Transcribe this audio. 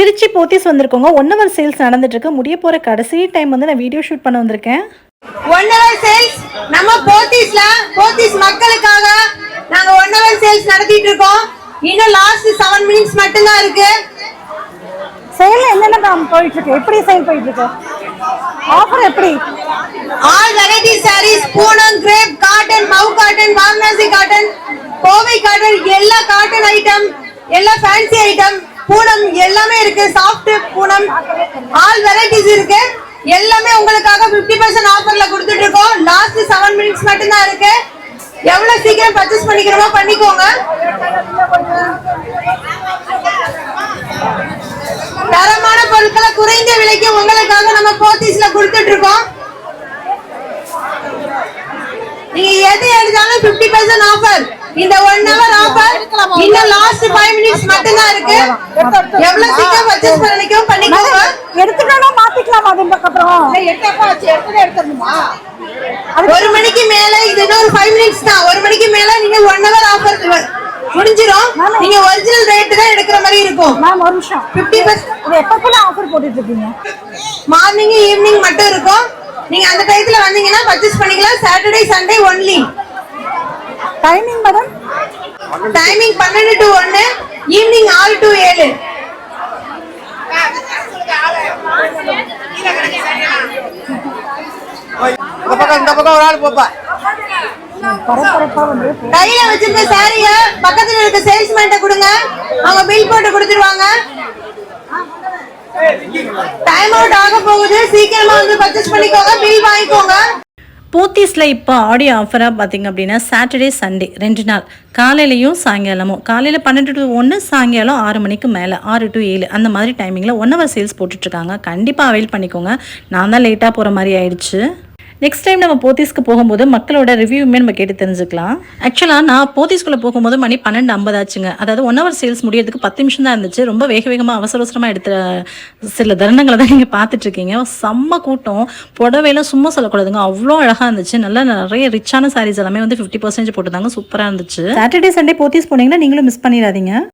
திருச்சி போத்தீஸ் வந்திருக்கோங்க. One hour sales நடந்துட்டு இருக்கு முடிய போற கடைசி டைம் வந்து நான் வீடியோ ஷூட் பண்ண வந்திருக்கேன். ஒன் ஹவர் சேல்ஸ் நம்ம போத்தீஸ்ல போத்தீஸ் மக்களுக்காக நாங்க ஒன் ஹவர் சேல்ஸ் நடத்திட்டு இருக்கோம். இன்னும் லாஸ்ட் செவன் மினிட்ஸ் மட்டும்தான் இருக்கு. சேல்ல என்னென்ன போயிட்டு இருக்கு எப்படி சேல் போயிட்டு இருக்கு ஆஃபர் எப்படி? All variety sarees Poonam crepe cotton Mau cotton Varanasi cotton Kovai cotton எல்லா காட்டன் ஐட்டம் எல்லா ஃபேன்சி ஐட்டம் பூனம் எல்லாமே இருக்கு. சாஃப்ட் பூனம். ஆல் வெரைட்டிஸ் இருக்கு. எல்லாமே உங்களுக்காக 50% பர்சன்ட் ஆஃபர்ல கொடுத்துட்டு இருக்கோம். லாஸ்ட் செவன் மினிட்ஸ் மட்டும்தான் இருக்கு. எவ்வளவு சீக்கிரம் பர்ச்சேஸ் பண்ணிக்கிறோமோ பண்ணிக்கோங்க. தரமான பொருட்களை குறைந்த விலைக்கு உங்களுக்காக நம்ம போத்தீஸ்ல கொடுத்துட்டு இருக்கோம். நீங்க எது எடுத்தாலும் 50% பர்சன்ட் ஆஃபர் இந்த ஒன் ஹவர் ஆஃபர் இன்னும் லாஸ்ட் ஃபைவ் மினிட்ஸ் மட்டும்தான் இருக்கு. எவ்வளவு சீக்கிரம் பர்ச்சேஸ் பண்ணிக்கோ பண்ணிக்கோங்க. எடுத்துட்டோம்னா மாத்திக்கலாம் அதுக்கப்புறம் ஒரு மணிக்கு மேல இது இன்னொரு ஃபைவ் மினிட்ஸ் தான். ஒரு மணிக்கு மேல நீங்க ஒன் ஹவர் ஆஃபர் முடிஞ்சிரும். நீங்க ஒரிஜினல் ரேட் தான் எடுக்கிற மாதிரி இருக்கும். மேம் ஒரு நிமிஷம். 50% பர்சன்ட் எப்போ ஆஃபர் போட்டுட்டு இருக்கீங்க? மார்னிங் ஈவினிங் மட்டும் இருக்கும். நீங்க அந்த டயத்துல வந்தீங்கன்னா பர்ச்சேஸ் பண்ணிக்கலாம். Saturday Sunday only timing madam timing பன்னெண்டு டு ஒன்னு ஈவினிங் ஆறு டு ஏழு. இந்த பக்கம் இந்த பக்கம் ஒரு ஆள் போப்பா. கையில வச்சிருக்க சாரிய பக்கத்துல இருக்க சேல்ஸ்மேன்ட்ட கொடுங்க. அவங்க பில் போட்டு கொடுத்துருவாங்க. டைம் அவுட் ஆக போகுது. சீக்கிரமா வந்து பர்ச்சேஸ் பண்ணிக்கோங்க. பில் வாங்கிக்கோங்க. போத்தீஸில் இப்போ ஆடியோ ஆஃபராக பார்த்தீங்க அப்படின்னா சாட்டர்டே சண்டே ரெண்டு நாள். காலையிலையும் சாயங்காலமும். காலையில் பன்னெண்டு டு ஒன்று சாயங்காலம் ஆறு மணிக்கு மேலே ஆறு டு ஏழு அந்த மாதிரி டைமிங்கில் ஒன் ஹவர் சேல்ஸ் போட்டுட்ருக்காங்க கண்டிப்பாக அவைல் பண்ணிக்கோங்க. நான் தான் லேட்டாக போகிற மாதிரி ஆயிடுச்சு. நெக்ஸ்ட் டைம் நம்ம போத்தீஸ்க்கு போகும்போது மக்களோட ரிவ்யூமே நம்ம கேட்டு தெரிஞ்சுக்கலாம். ஆக்சுவலாக நான் போத்தீஸ்குள்ளே போகும்போது மணி பன்னெண்டு ஐம்பது ஆச்சுங்க. அதாவது ஒன் ஹவர் சேல்ஸ் முடியறதுக்கு பத்து நிமிஷம் தான் இருந்துச்சு. ரொம்ப வேக வேகமாக அவசர அவசரமாக எடுத்த சில தருணங்களை தான் நீங்கள் பார்த்துட்ருக்கீங்க செம்ம கூட்டம். புடவையெல்லாம் சும்மா சொல்லக்கூடாதுங்க. அவ்வளோ அழகாக இருந்துச்சு. நல்லா நிறைய ரிச்சான சாரீஸ் எல்லாமே வந்து ஃபிஃப்டி பர்சன்டேஜ் போட்டுருந்தாங்க சூப்பராக இருந்துச்சு. சாட்டர்டே சண்டே போத்தீஸ் போனீங்கன்னா நீங்களும் மிஸ் பண்ணிடாதீங்க.